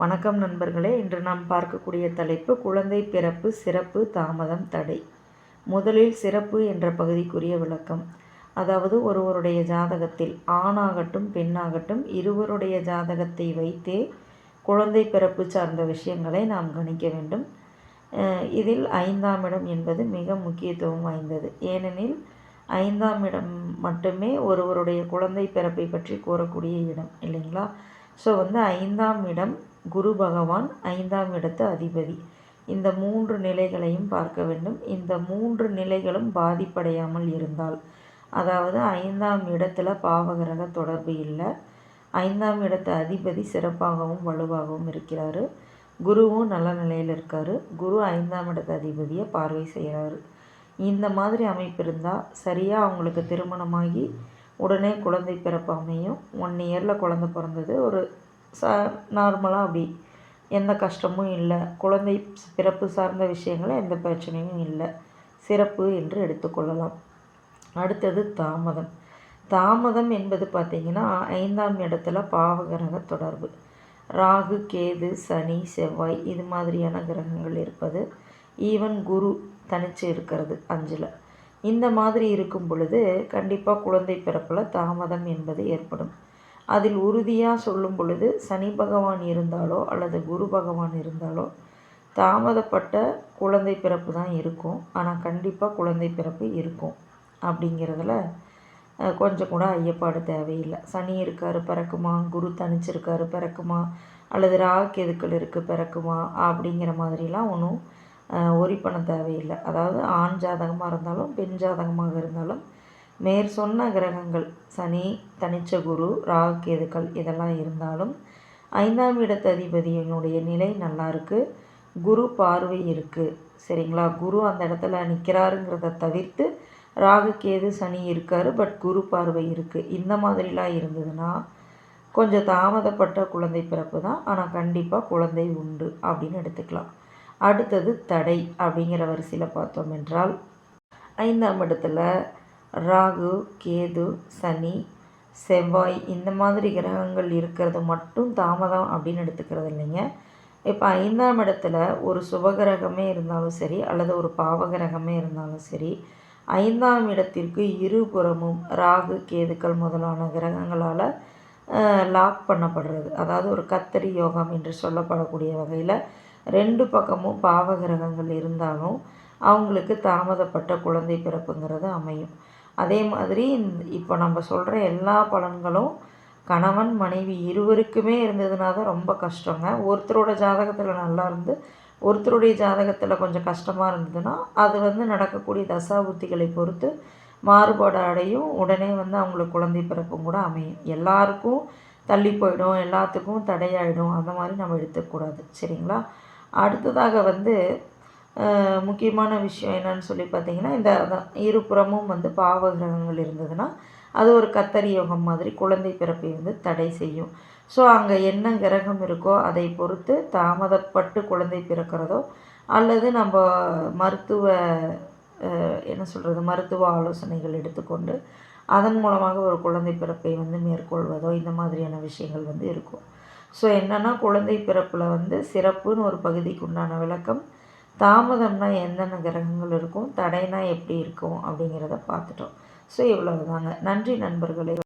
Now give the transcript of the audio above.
வணக்கம் நண்பர்களே இன்று நாம் பார்க்கக்கூடிய தலைப்பு குழந்தை பிறப்பு சிறப்பு தாமதம் தடை. முதலில் சிறப்பு என்ற பகுதிக்குரிய விளக்கம். அதாவது ஒருவருடைய ஜாதகத்தில் ஆணாகட்டும் பெண்ணாகட்டும் இருவருடைய ஜாதகத்தை வைத்தே குழந்தை பிறப்பு சார்ந்த விஷயங்களை நாம் கணிக்க வேண்டும். இதில் ஐந்தாம் இடம் என்பது மிக முக்கியத்துவம் வாய்ந்தது. ஏனெனில் ஐந்தாம் இடம் மட்டுமே ஒருவருடைய குழந்தை பிறப்பை பற்றி கூறக்கூடிய இடம் இல்லைங்களா? ஸோ வந்து ஐந்தாம் இடம் குரு பகவான் ஐந்தாம் இடத்து அதிபதி. இந்த மூன்று நிலைகளையும் பார்க்க வேண்டும். இந்த மூன்று நிலைகளும் பாதிப்படையாமல் இருந்தால் அதாவது ஐந்தாம் இடத்துல பாவகிரக தொடர்பு இல்லை. ஐந்தாம் இடத்து அதிபதி சிறப்பாகவும் வலுவாகவும் இருக்கிறாரு. குருவும் நல்ல நிலையில் இருக்கார். குரு ஐந்தாம் இடத்து அதிபதியை பார்வை செய்கிறாரு. இந்த மாதிரி அமைப்பு இருந்தால் சரியாக அவங்களுக்கு திருமணமாகி உடனே குழந்தை பிறப்பு அமையும் ஒன் இயரில் குழந்த பிறந்தது. ஒரு ச நார்மலாக அப்படி. எந்த கஷ்டமும் இல்லை. குழந்தை பிறப்பு சார்ந்த விஷயங்கள் எந்த பிரச்சனையும் இல்லை. சிறப்பு என்று எடுத்துக்கொள்ளலாம் அடுத்தது தாமதம். தாமதம் என்பது பார்த்திங்கன்னா ஐந்தாம் இடத்துல பாவகிரக தொடர்பு. ராகு கேது சனி செவ்வாய் இது மாதிரியான கிரகங்கள் இருப்பது. ஈவன் குரு தனிச்சு இருக்கிறது அஞ்சில். இந்த மாதிரி இருக்கும் பொழுது கண்டிப்பாக குழந்தை பிறப்பில் தாமதம் என்பது ஏற்படும். அதில் உறுதியாக சொல்லும் பொழுது சனி பகவான் இருந்தாலோ அல்லது குரு பகவான் இருந்தாலோ தாமதப்பட்ட குழந்தை பிறப்பு தான் இருக்கும். ஆனால் கண்டிப்பாக குழந்தை பிறப்பு இருக்கும் அப்படிங்கிறதுல கொஞ்சம் கூட ஐயப்பாடு தேவையில்லை. சனி இருக்கார் பிறக்குமா? குரு தனிச்சிருக்காரு பிறக்குமா? அல்லது ராகேதுக்கள் இருக்குது பிறக்குமா? அப்படிங்கிற மாதிரிலாம் ஒன்றும் ஒரி பண்ண தேவையில்லை. அதாவது ஆண் ஜாதகமாக இருந்தாலும் பெண் ஜாதகமாக இருந்தாலும் மேற் சொன்ன கிரகங்கள் சனி தனிச்ச குரு ராகுகேதுக்கள் இதெல்லாம் இருந்தாலும் ஐந்தாம் இடத்து அதிபதியினுடைய நிலை நல்லா இருக்குது குரு பார்வை இருக்குது சரிங்களா? குரு அந்த இடத்துல நிற்கிறாருங்கிறத தவிர்த்து ராகு கேது சனி இருக்கார் பட் குரு பார்வை இருக்குது இந்த மாதிரிலாம் இருந்ததுன்னா கொஞ்சம் தாமதப்பட்ட குழந்தை பிறப்பு தான் ஆனால் கண்டிப்பாக குழந்தை உண்டு அப்படின்னு எடுத்துக்கலாம். அடுத்தது தடை அப்படிங்கிற வரிசையில் பார்த்தோம் என்றால் ஐந்தாம் இடத்துல ராகு கேது சனி செவ்வாய் இந்த மாதிரி கிரகங்கள் இருக்கிறது மட்டும் தாமதம் அப்படின்னு எடுத்துக்கிறது இல்லைங்க. இப்போ ஐந்தாம் இடத்துல ஒரு சுபகிரகமே இருந்தாலும் சரி அல்லது ஒரு பாவகிரகமே இருந்தாலும் சரி ஐந்தாம் இடத்திற்கு இருபுறமும் ராகு கேதுக்கள் முதலான கிரகங்களால் லாக் பண்ணப்படுறது. அதாவது ஒரு கத்தரி யோகம் என்று சொல்லப்படக்கூடிய வகையில் ரெண்டு பக்கமும் பாவகிரகங்கள் இருந்தாலும் அவங்களுக்கு தாமதப்பட்ட குழந்தை பிறப்புங்கிறது அமையும். அதே மாதிரி இப்போ நம்ம சொல்கிற எல்லா பலன்களும் கணவன் மனைவி இருவருக்குமே இருந்ததுனா தான் ரொம்ப கஷ்டங்க. ஒருத்தரோட ஜாதகத்தில் நல்லா இருந்து ஒருத்தருடைய ஜாதகத்தில் கொஞ்சம் கஷ்டமாக இருந்ததுன்னா அது வந்து நடக்கக்கூடிய தசாபுத்திகளை பொறுத்து மாறுபாடு அடையும். உடனே வந்து அவங்களுக்கு குழந்தை பிறப்பும் கூட அமையும். எல்லாருக்கும் தள்ளி போயிடும் எல்லாத்துக்கும் தடையாயிடும். அந்த மாதிரி நம்ம எடுத்துக்கூடாது சரிங்களா? அடுத்ததாக வந்து முக்கியமான விஷயம் என்னன்னு சொல்லி பார்த்தீங்கன்னா இந்த இருபுறமும் வந்து பாவ கிரகங்கள் இருந்ததுன்னா அது ஒரு கத்தரி யோகம் மாதிரி குழந்தை பிறப்பை வந்து தடை செய்யும். ஸோ அங்கே என்ன கிரகம் இருக்கோ அதை பொறுத்து தாமதப்பட்டு குழந்தை பிறக்கிறதோ அல்லது நம்ம மருத்துவ என்ன சொல்கிறது மருத்துவ ஆலோசனைகள் எடுத்துக்கொண்டு அதன் மூலமாக ஒரு குழந்தை பிறப்பை வந்து மேற்கொள்வதோ இந்த மாதிரியான விஷயங்கள் வந்து இருக்கும். ஸோ என்னென்னா குழந்தை பிறப்பில் வந்து சிறப்புன்னு ஒரு பகுதிக்கு உண்டான விளக்கம் தாமதம்னா என்னென்ன கிரகங்கள் இருக்கும் தடைனா எப்படி இருக்கும் அப்படிங்கிறத பார்த்துட்டோம். ஸோ இவ்வளவு தாங்க நன்றி நண்பர்களே.